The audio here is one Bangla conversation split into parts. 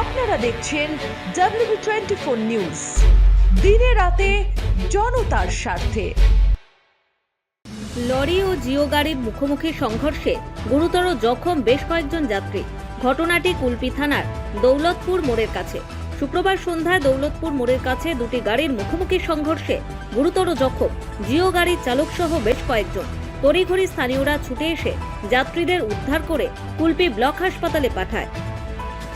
আপনারা দেখছেন ডাব্লিউ টোয়েন্টি ফোর নিউজ দিনে রাতে জনতার স্বার্থে। লরি ও জিও গাড়ির মুখোমুখি সংঘর্ষে গুরুতর জখম বেশ কয়েকজন যাত্রী। ঘটনাটি কুলপি থানার দৌলতপুর মোড়ের কাছে। শুক্রবার সন্ধ্যায় দৌলতপুর মোড়ের কাছে দুটি গাড়ির মুখোমুখি সংঘর্ষে গুরুতর জখম জিও গাড়ির চালক সহ বেশ কয়েকজন। তড়িঘড়ি স্থানীয়রা ছুটে এসে যাত্রীদের উদ্ধার করে কুলপি ব্লক হাসপাতালে পাঠায়।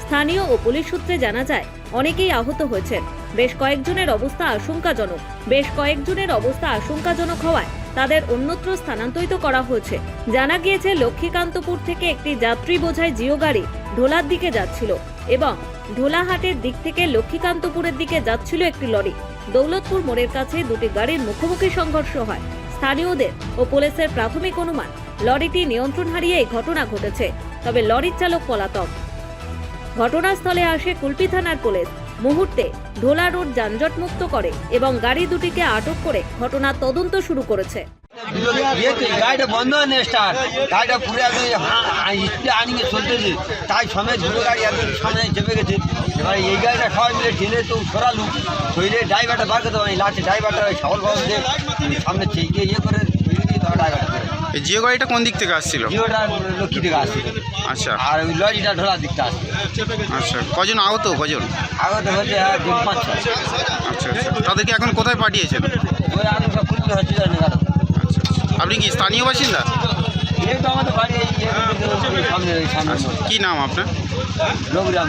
স্থানীয় ও পুলিশ সূত্রে জানা যায়, অনেকেই আহত হয়েছেন। বেশ কয়েকজনের অবস্থা আশঙ্কাজনক। বেশ কয়েকজনের অবস্থা আশঙ্কাজনক হওয়ায় তাদের অন্যত্র স্থানান্তরিত করা হয়েছে। জানা গিয়েছে, লক্ষ্মীকান্তপুর থেকে একটি যাত্রী বোঝাই জিও গাড়ি ঢোলার দিকে যাচ্ছিল এবং ঢোলাহাটের দিক থেকে লক্ষ্মীকান্তপুরের দিকে যাচ্ছিল একটি লরি। দৌলতপুর মোড়ের কাছে দুটি গাড়ির মুখোমুখি সংঘর্ষ হয়। স্থানীয়দের ও পুলিশের প্রাথমিক অনুমান, লরিটি নিয়ন্ত্রণ হারিয়ে এই ঘটনা ঘটেছে। তবে লরির চালক পলাতক। ঘটনাস্থলে আসে কুলপি থানার পুলিশ মুহূর্তে ঢোলা রোড যানজট মুক্ত করে এবং গাড়ি দুটিকে আটক করে ঘটনার তদন্ত শুরু করেছে ये तो गाड़ी बंद है ना स्टार्ट গাড়িটা পুরো একদম স্পিডে আনিয়ে চলতেছে তাই সময় দুটো গাড়ি একদম সামনে চেপে গেছে এবার এই গাড়িটা সবাই মিলে ঠেলে তো সরালু সইলে ড্রাইভারটা বার করতে পারি লাস্টে ড্রাইভারটা সাবল বাবু দিয়ে সামনে চেয়ে ইয়ে করে এই জিও গাড়িটা কোন দিক থেকে আসছিল? জিওটা লক্ষ্মী থেকে আসছে আচ্ছা। আর ওই লরিটা ঢোলার দিকটা আসছে আচ্ছা কজন আহত কজন? আগতে হচ্ছে দিন পাঁচ আচ্ছা আচ্ছা। তাদেরকে এখন কোথায় পাঠিয়েছেন? ওই আলু সব খুলতে হচ্ছে আচ্ছা আচ্ছা। আপনি কি স্থানীয় বাসিন্দা? এই তো আমাদের বাড়ি সামনে সামনে আচ্ছা কি নাম আপনার? রঘুরাম